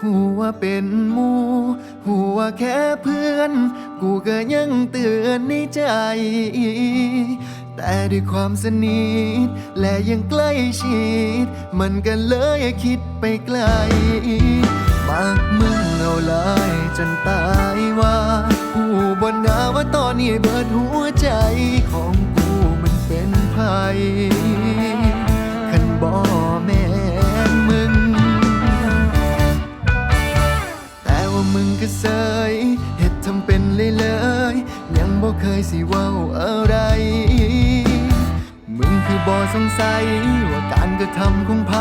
หูว่าเป็นหมูหูว่าแค่เพื่อน กูก็ยังเตือนในใจ แต่ด้วยความสนิทและยังใกล้ชิด มันก็เลยคิดไปไกลมากมึงเอาลายจนตายว่าหูบนนาว่าตอนนี้เบิดหัวใจของกูมันเป็นภัย บ่เคยสิเว้าอะไร มึงคือบ่สงสัย ว่าการกระทำของไผ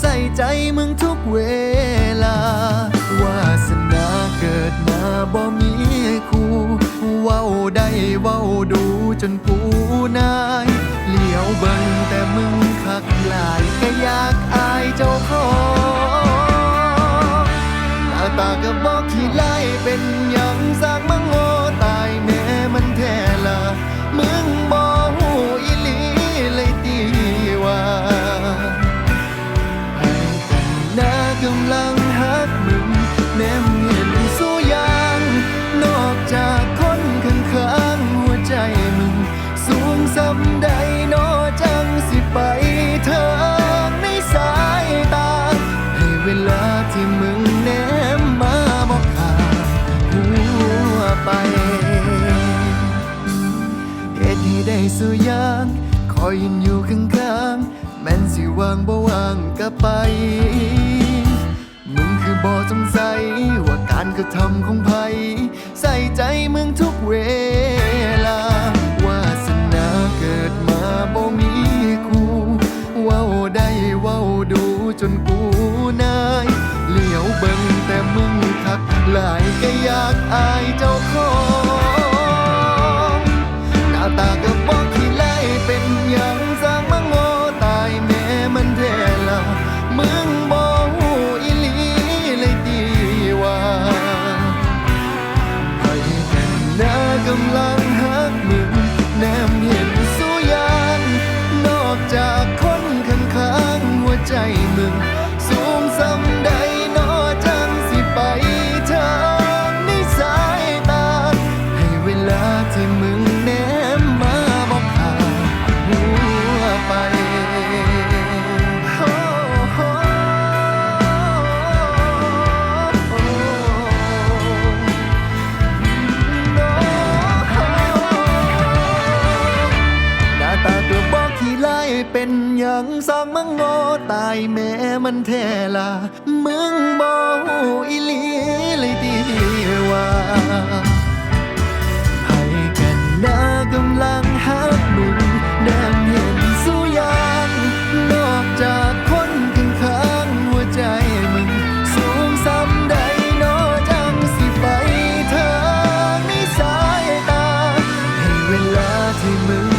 ใส่ใจมึงทุกเวลาวาสนาเกิดมาบ่มีคู่เว้าได้เว้าดูจนกูนายเลี้ยวเบิ่งแต่มึงคักหลายก็อยากอายเจ้าของหน้าตาก็บอกที่ไล่เป็นย เหตุที่ได้สู่ยาง คอยยืนอยู่ข้างๆแม้นสิวางบ่วางก็ไป มึงคือบ่สงสัยว่าการกระทำของไผใส่ใจมึงทุกเวลาวาสนาเกิดมาบ่มีคู่เว้าได้เว้าดูจนกูนาย เหลียวเบิ่งแต่มึงคักหลายก็อยากอายเจ้า จากคนข้างๆหัวใจมึง ยังสร้งมังงอตายแม่มันแท้ละมึงบ่อีหลีเลยดีว่าให้กันนะกำลังหักมึงแนมเห็นสุยางนอกจากคนข้างข้างหัวใจมึง สูงซ้ำใดนอจังสิไปเธอไม่สายตา ให้เวลาที่มึง